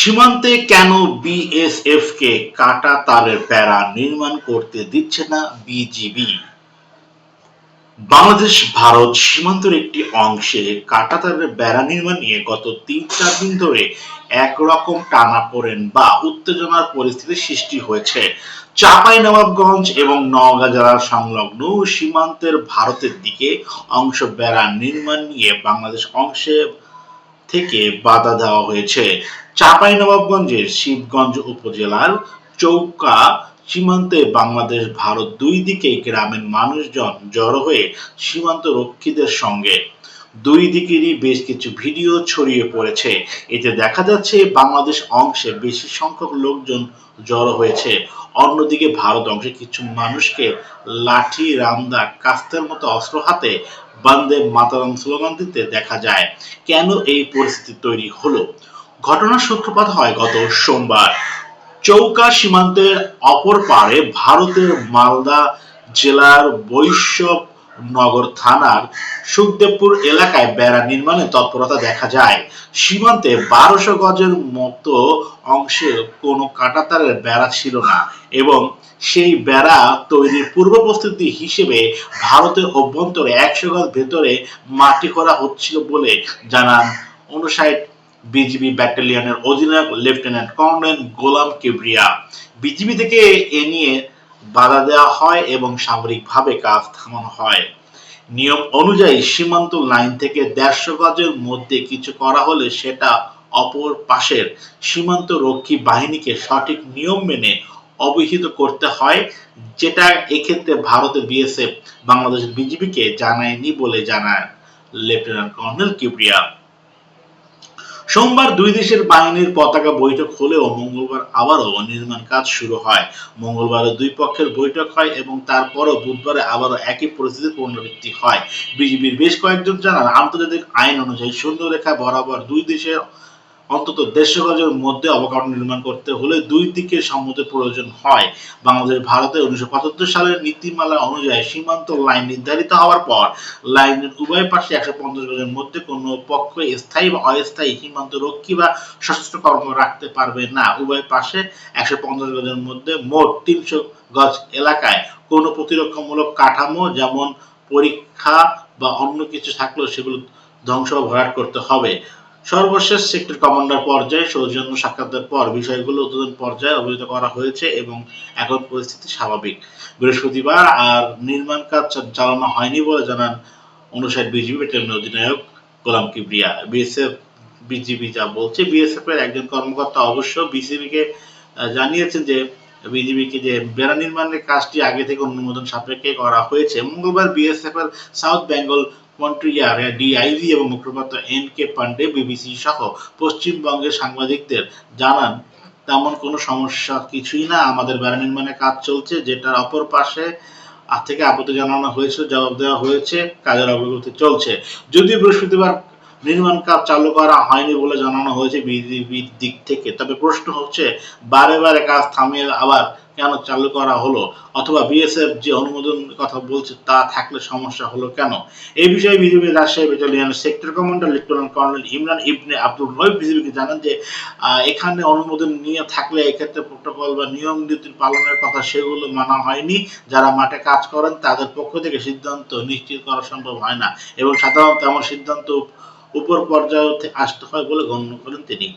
সীমান্তে কেন বিএসএফ কে কাটা তারের বেড়া নির্মাণ করতে দিচ্ছে না বিজিবি? বাংলাদেশ, ভারত সীমান্তের একটি অংশে কাঁটাতারের বেড়া নির্মাণ নিয়ে গত তিন, চার দিন ধরে একরকম টানাপোড়েন বা উত্তেজনার পরিস্থিতি সৃষ্টি হয়েছে। চাঁপাই, নবাবগঞ্জ এবং নওগাঁ জেলার সংলগ্ন সীমান্তের ভারতের দিকে অংশ বেড়া নির্মাণ নিয়ে বাংলাদেশ অংশে থেকে বাধা দেওয়া হয়েছে। চাঁপাই নবাবগঞ্জের শিবগঞ্জ উপজেলার চৌকা সীমান্তে বাংলাদেশ, ভারত দুই দিকেই গ্রামের মানুষজন জড়ো হয়ে সীমান্ত রক্ষীদের সঙ্গে। দুই দিকেরই বেশ কিছু ভিডিও ছড়িয়ে পড়েছে। এতে দেখা যাচ্ছে বাংলাদেশ অংশে বেশি সংখ্যক লোকজন জড়ো হয়েছে। অন্যদিকে ভারত অংশে কিছু মানুষকে লাঠি, রামদা, কাস্তের মতো অস্ত্র হাতে বন্দে মাতারাম স্লোগান দিতে দেখা যায়। কেন এই পরিস্থিতি তৈরি হলো? ঘটনার সূত্রপাত হয় গত সোমবার। চৌকা সীমান্তের অপর পারে ভারতের মালদা জেলার বৈষ্ণব নগর থানার সুখদেবপুর এলাকায় বেড়া নির্মাণে তৎপরতা দেখা যায়। সীমান্তে বারোশো গজের মতো অংশে কোনো কাঁটাতারের বেড়া ছিল না এবং সেই বেড়া তৈরির পূর্ব প্রস্তুতি হিসেবে ভারতের অভ্যন্তরে একশো গজ ভেতরে মাটি করা হচ্ছিল বলে জানান অনুসাইড বিজিবি ব্যাটালিয়নের অধিনায়ক lieutenant colonel Golam Kibria. BGB থেকে এ নিয়ে বাধা দেওয়া হয় এবং সামরিকভাবে কাজ থামানো হয়। নিয়ম অনুযায়ী সীমান্ত লাইন থেকে দেড়শো গজের মধ্যে কিছু করা হলে সেটা অপর পাশের সীমান্ত রক্ষী বাহিনীকে সঠিক নিয়ম মেনে অবহিত করতে হয়, যেটা এক্ষেত্রে ভারতের বিএসএফ বাংলাদেশ বিজিবিকে জানায়নি বলে জানায়। লেফটেন্যান্ট কর্নেল কিবরিয়া সোমবার দুই দেশের বাহিনীর পতাকা বৈঠক হলেও মঙ্গলবার আবারও নির্মাণ কাজ শুরু হয়। মঙ্গলবারে দুই পক্ষের বৈঠক হয় এবং তারপরও বুধবারে আবারও একই পরিস্থিতির পুনরাবৃত্তি হয়। বিজিবির বেশ কয়েকজন জানান, আন্তর্জাতিক আইন অনুযায়ী সৈন্যরেখা রেখা বরাবর দুই দেশের অন্তত দেড়শো গজের মধ্যে অবকাঠামো নির্মাণ করতে হলে দুই দিকে সম্মতির প্রয়োজন হয়। বাংলাদেশ, ভারতে উনিশশো পঁচাত্তর সালের নীতিমালা অনুযায়ী সীমান্ত লাইন নির্ধারিত হওয়ার পর লাইনের উভয় পাশে একশো পঞ্চাশ গজের মধ্যে কোনো পক্ষ স্থায়ী বা অস্থায়ী সীমান্ত রক্ষী বা সশস্ত্র কর্ম রাখতে পারবে না। উভয় পাশে একশো পঞ্চাশ গজের মধ্যে মোট তিনশো গজ এলাকায় কোনো প্রতিরক্ষামূলক কাঠামো যেমন পরীক্ষা বা অন্য কিছু থাকলেও সেগুলো ধ্বংস ভরাট করতে হবে। সর্বশেষ সেক্টর কমান্ডার পর্যায়ে সৌজন্য সাক্ষাতের পর বিষয়গুলো উদ্বোধন পর্যায়ে অবহিত করা হয়েছে এবং এখন পরিস্থিতি স্বাভাবিক। বৃহস্পতিবার আর নির্মাণ কাজ চালানো হয়নি বলে জানান অনুসার বিজিবি ব্যাটালিয়ন অধিনায়ক গোলাম কিবরিয়া। বিএসএফ বিজিবি যা বলছে, বিএসএফ এর একজন কর্মকর্তা অবশ্য বিসিবি কে জানিয়েছেন যে বিজিবি কে যে বেড়া নির্মাণের কাজটি আগে থেকে অনুমোদন সাপেক্ষে করা হয়েছে। মঙ্গলবার বিএসএফ এর সাউথ বেঙ্গল মন্ট্রিয়ার ডিআইজি এবং মুখপাত্র এন কে পান্ডে, বিবিসি সহ পশ্চিমবঙ্গের সাংবাদিকদের জানান, তেমন কোনো সমস্যা কিছুই না, আমাদের বেড়া নির্মাণের কাজ চলছে, যেটার অপর পাশে থেকে আপত্তি জানানো হয়েছে, জবাব দেওয়া হয়েছে, কাজের অগ্রগতি চলছে। যদিও বৃহস্পতিবার নির্মাণ কাজ চালু করা হয়নি বলে জানানো হয়েছে বিজিবির দিক থেকে, তবে প্রশ্ন হচ্ছে, বারে বারে কাজ থামিয়ে আবার কেন চালু করা হলো? অথবা বিএসএফ যে অনুমোদন কথা বলছে, তা থাকলে সমস্যা হলো কেন? এই বিষয়ে BGB Rajshahi ব্যাটালিয়নের sector commander lieutenant colonel Imran Ibne Abdul Rahib বিজিবিকে জানান যে এখানে অনুমোদন নিয়ে থাকলে এক্ষেত্রে প্রোটোকল বা নিয়ম নীতি পালনের কথা সেগুলো মানা হয়নি। যারা মাঠে কাজ করেন, তাদের পক্ষ থেকে সিদ্ধান্ত নিশ্চিত করা সম্ভব হয় না। এবং সাধারণত এমন সিদ্ধান্ত উপর পর্যায়ে আসতে হয় বলে গণ্য করেন তিনি।